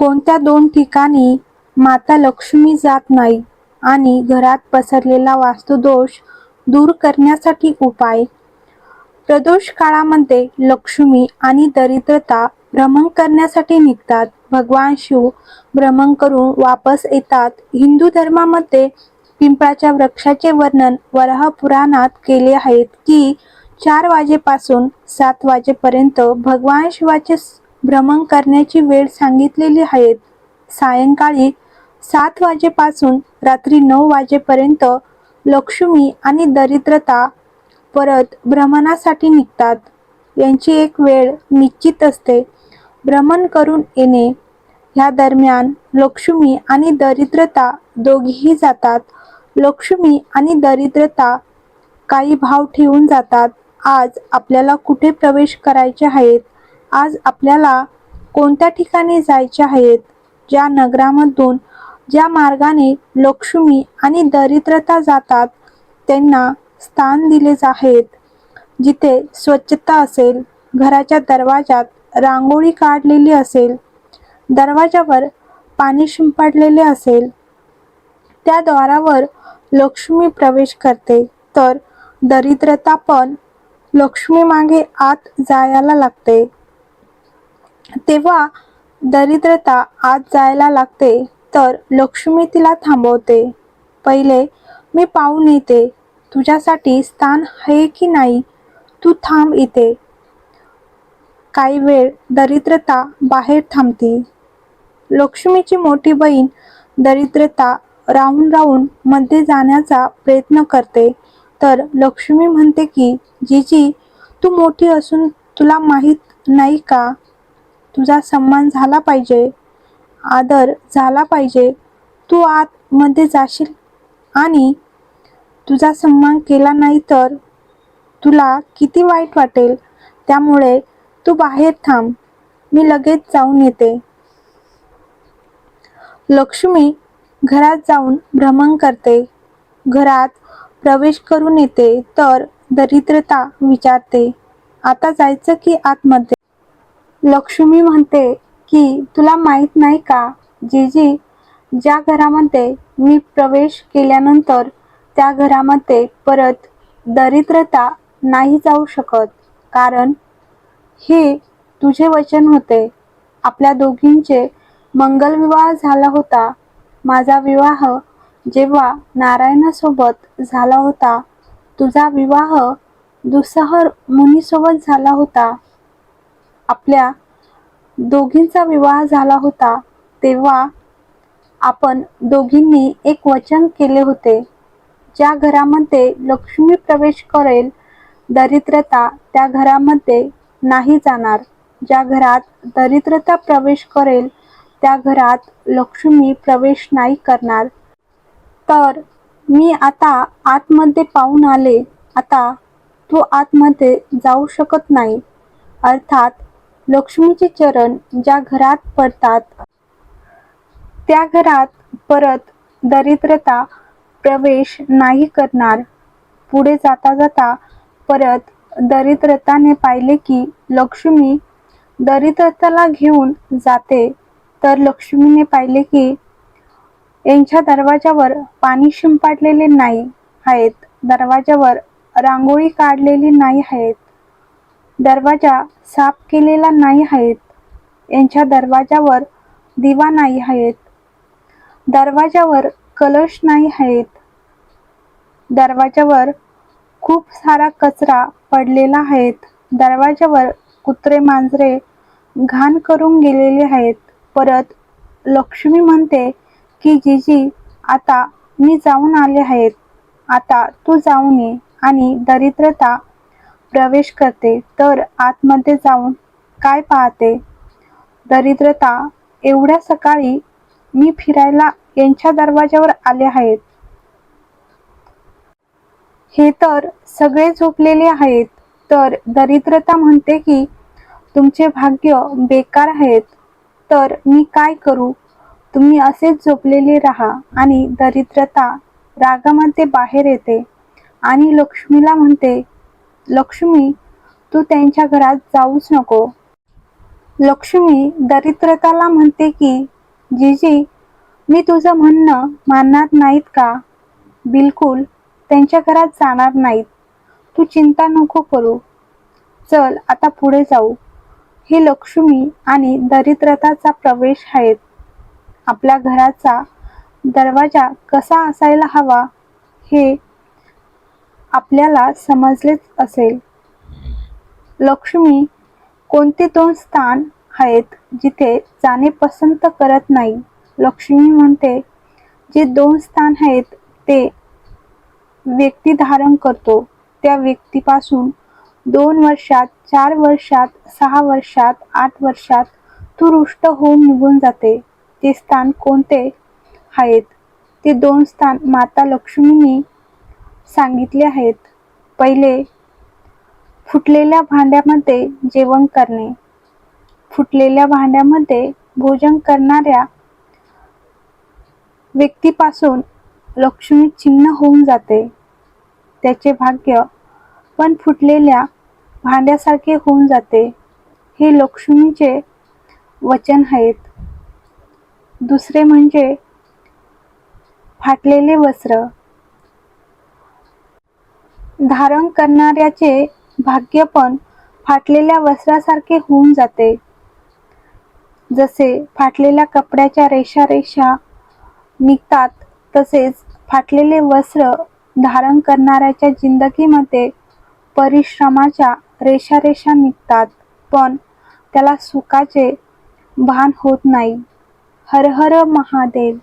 कोणत्या दोन ठिकाणी माता लक्ष्मी जात नाही आणि घरात पसरलेला वास्तुदोष दूर करण्यासाठी उपाय? प्रदोष काळामध्ये लक्ष्मी आणि दरिद्रता भ्रमण करण्यासाठी निघतात. भगवान शिव भ्रमण करून वापस येतात. हिंदू धर्मामध्ये पिंपळाच्या वृक्षाचे वर्णन वराह पुराणात केले आहेत की चार वाजेपासून सात वाजेपर्यंत भगवान शिवाचे भ्रमण करण्याची वेळ सांगितलेली आहे सायंकाळी सात वाजेपासून रात्री नऊ वाजेपर्यंत लक्ष्मी आणि दरिद्रता परत भ्रमणासाठी निघतात. यांची एक वेळ निश्चित असते. भ्रमण करून येणे. ह्या दरम्यान लक्ष्मी आणि दरिद्रता दोघीही जातात. लक्ष्मी आणि दरिद्रता काही भाव ठेवून जातात. आज आपल्याला कुठे प्रवेश करायचे आहेत? आज आपल्याला कोणत्या ठिकाणी जायचे आहेत? ज्या नगरामधून ज्या मार्गाने लक्ष्मी आणि दरिद्रता जातात त्यांना स्थान दिले आहेत. जिथे स्वच्छता असेल घराच्या दरवाजात रांगोळी काढलेली असेल दरवाजावर पाणी शिंपडलेले असेल त्या द्वारावर लक्ष्मी प्रवेश करते. तर दरिद्रता पण लक्ष्मी मागे आत जायला लागते. तेव्हा दरिद्रता आत जायला लागते तर लक्ष्मी तिला थांबवते. पहिले मी पाहून येते. तुझ्यासाठी स्थान आहे की नाही? तू थांब इथे. काही वेळ दरिद्रता बाहेर थांबते. लक्ष्मीची मोठी बहीण दरिद्रता राहून राहून मध्ये जाण्याचा प्रयत्न करते. तर लक्ष्मी म्हणते की जीजी तू मोठी असून तुला माहीत नाही का? तुझा सन्मान झाला पाहिजे. आदर झाला पाहिजे. तू आतमध्ये जाशील. आणि तुझा सन्मान केला नाही तर तुला किती वाईट वाटेल. त्यामुळे तू बाहेर थांब. मी लगेच जाऊन येते. लक्ष्मी घरात जाऊन भ्रमण करते. घरात प्रवेश करून येते तर दरिद्रता विचारते. आता जायचं की आतमध्ये? लक्ष्मी म्हणते की तुला माहीत नाही का जीजी? ज्या घरामध्ये मी प्रवेश केल्यानंतर त्या घरामध्ये परत दरिद्रता नाही जाऊ शकत. कारण हे तुझे वचन होते. आपल्या दोघींचे मंगलविवाह झाला होता. माझा विवाह जेव्हा नारायणासोबत झाला होता तुझा विवाह दुसहर मुनीसोबत झाला होता. आपल्या दोघींचा विवाह झाला होता तेव्हा आपण दोघींनी एक वचन केले होते ज्या घरामध्ये लक्ष्मी प्रवेश करेल दरिद्रता त्या घरामध्ये नाही जाणार. ज्या घरात दरिद्रता प्रवेश करेल त्या घरात लक्ष्मी प्रवेश नाही करणार. तर मी आता आतमध्ये पाहून आले. आता तू आतमध्ये जाऊ शकत नाही. अर्थात लक्ष्मीचे चरण ज्या घरात पडतात त्या घरात परत दरिद्रता प्रवेश नाही करणार. पुढे जाता जाता परत दरिद्रताने पाहिले की लक्ष्मी दरिद्रताला घेऊन जाते. तर लक्ष्मीने पाहिले की यांच्या दरवाजावर पाणी शिंपाडलेले नाही आहेत. दरवाजावर रांगोळी काढलेली नाही आहेत. दरवाजा साफ केलेला नाही आहेत. यांच्या दरवाजावर दिवा नाही आहेत. दरवाजावर कलश नाही आहेत. दरवाजावर खूप सारा कचरा पडलेला आहेत. दरवाजावर कुत्रे मांजरे घाण करून गेलेले आहेत. परत लक्ष्मी म्हणते की जीजी आता मी जाऊन आले आहेत. आता तू जाऊन ये आणि दरिद्रता प्रवेश करते तर आतमध्ये जाऊन काय पाहते? दरिद्रता एवढ्या सकाळी मी फिरायला यांच्या दरवाजावर आले आहेत. हे तर सगळे झोपलेले आहेत तर दरिद्रता म्हणते की तुमचे भाग्य बेकार आहेत तर मी काय करू? तुम्ही असेच झोपलेले राहा आणि दरिद्रता रागामध्ये बाहेर येते. आणि लक्ष्मीला म्हणते लक्ष्मी तू त्यांच्या घरात जाऊच नको. लक्ष्मी दरिद्रताला म्हणते की जीजी मी तुझं म्हणणं मानणार नाहीत का? बिलकुल त्यांच्या घरात जाणार नाहीत. तू चिंता नको करू. चल आता पुढे जाऊ. हे लक्ष्मी आणि दरिद्रताचा प्रवेश आहेत. आपल्या घराचा दरवाजा कसा असायला हवा हे आपल्याला समजलेच असेल. लक्ष्मी कोणते दोन स्थान आहेत जिथे जाणे पसंत करत नाही? लक्ष्मी म्हणते जे दोन स्थान आहेत ते व्यक्ती धारण करतो. त्या व्यक्तीपासून दोन वर्षात चार वर्षात सहा वर्षात आठ वर्षात तू रुष्ट होऊन निघून जाते. ते स्थान कोणते आहेत? ते दोन स्थान माता लक्ष्मीने सांगितले आहेत. पहिले फुटलेल्या भांड्यामध्ये जेवण करणे. फुटलेल्या भांड्यामध्ये भोजन करणाऱ्या व्यक्तीपासून लक्ष्मी चिन्ह होऊन जाते. त्याचे भाग्य पण फुटलेल्या भांड्यासारखे होऊन जाते. हे लक्ष्मीचे वचन आहेत. दुसरे म्हणजे फाटलेले वस्त्र. धारण करणाऱ्याचे भाग्य पण फाटलेल्या वस्त्रासारखे होऊन जाते. जसे फाटलेल्या कपड्याच्या रेषा रेषा निघतात तसेच फाटलेले वस्त्र धारण करणाऱ्याच्या जिंदगीमध्ये परिश्रमाच्या रेषा रेषा निघतात पण त्याला सुखाचे भान होत नाही. हर हर महादेव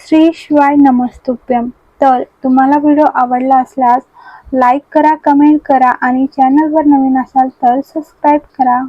श्री शिवाय नमस्तुभ्यम. तर तुम्हाला व्हिडिओ आवडला असल्यास लाईक करा कमेंट करा आणि चॅनलवर नवीन असाल तर सबस्क्राईब करा.